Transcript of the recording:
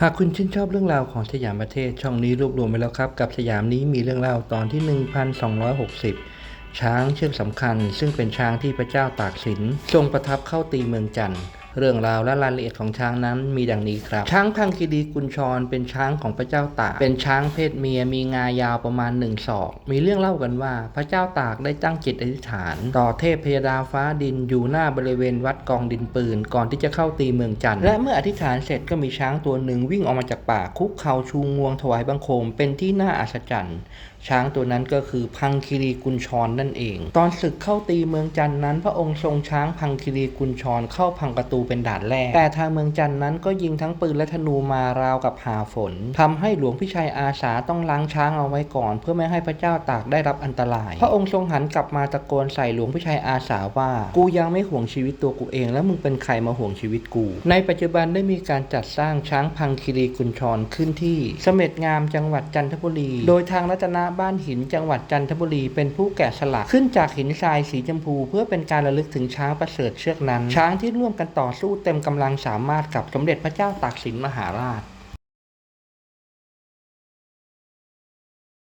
หากคุณชื่นชอบเรื่องราวของสยามประเทศช่องนี้รวบรวมไว้แล้วครับ กับสยามนี้มีเรื่องราวตอนที่ 1260 ช้างเชือกสำคัญ ซึ่งเป็นช้างที่พระเจ้าตากสินทรงประทับเข้าตีเมืองจันทร์ เรื่องราวและรายละเอียดของช้างนั้นมีดังนี้ครับ ช้างพังคีรีกุญชรเป็นช้างของพระเจ้าตาก เป็นช้างเพศเมียมีงายาวประมาณหนึ่งศอก มีเรื่องเล่ากันว่าพระเจ้าตากได้ตั้งจิตอธิษฐาน ต่อเทพพยดาฟ้าดินอยู่หน้าบริเวณวัดกองดินปืน ก่อนที่จะเข้าตีเมืองจันทร์และเมื่ออธิษฐานเสร็จก็มีช้างตัวหนึ่งวิ่งออกมาจากป่าคุกเข่าชูงวงถวายบังคม เป็นที่น่าอัศจรรย์ช้างตัวนั้นก็คือพังคีรีกุญชรนั่นเอง ตอนศึกเข้าตีเมืองจันทร์นั้น พระองค์ทรงช้างพังคีรีกุญชรเข้าพังประตูเป็นด่านแรก แต่ทางเมืองจันนั้นก็ยิงทั้งปืนและธนูมาราวกับหาฝนทำให้หลวงพิชัยอาสาต้องล้างช้างเอาไว้ก่อน เพื่อไม่ให้พระเจ้าตากได้รับอันตราย พระองค์ทรงหันกลับมาตะโกนใส่หลวงพิชัยอาสาว่า กูยังไม่ห่วงชีวิตตัวกูเอง แล้วมึงเป็นใครมาห่วงชีวิตกู ในปัจจุบันได้มีการจัดสร้างช้างพังคีรีกุญชรขึ้นที่เสม็ดงามจังหวัดจันทบุรี โดยทางรัตนาบ้านหินจังหวัดจันทบุรี เป็นผู้แกะสลักขึ้นจากหินทรายสีชมพู เพื่อเป็นการระลึกถึงช้างประเสริฐเชือกนั้น ช้างที่ร่วมกันต่อสู้เต็มกำลังสามารถกับสมเด็จพระเจ้าตากสินมหาราช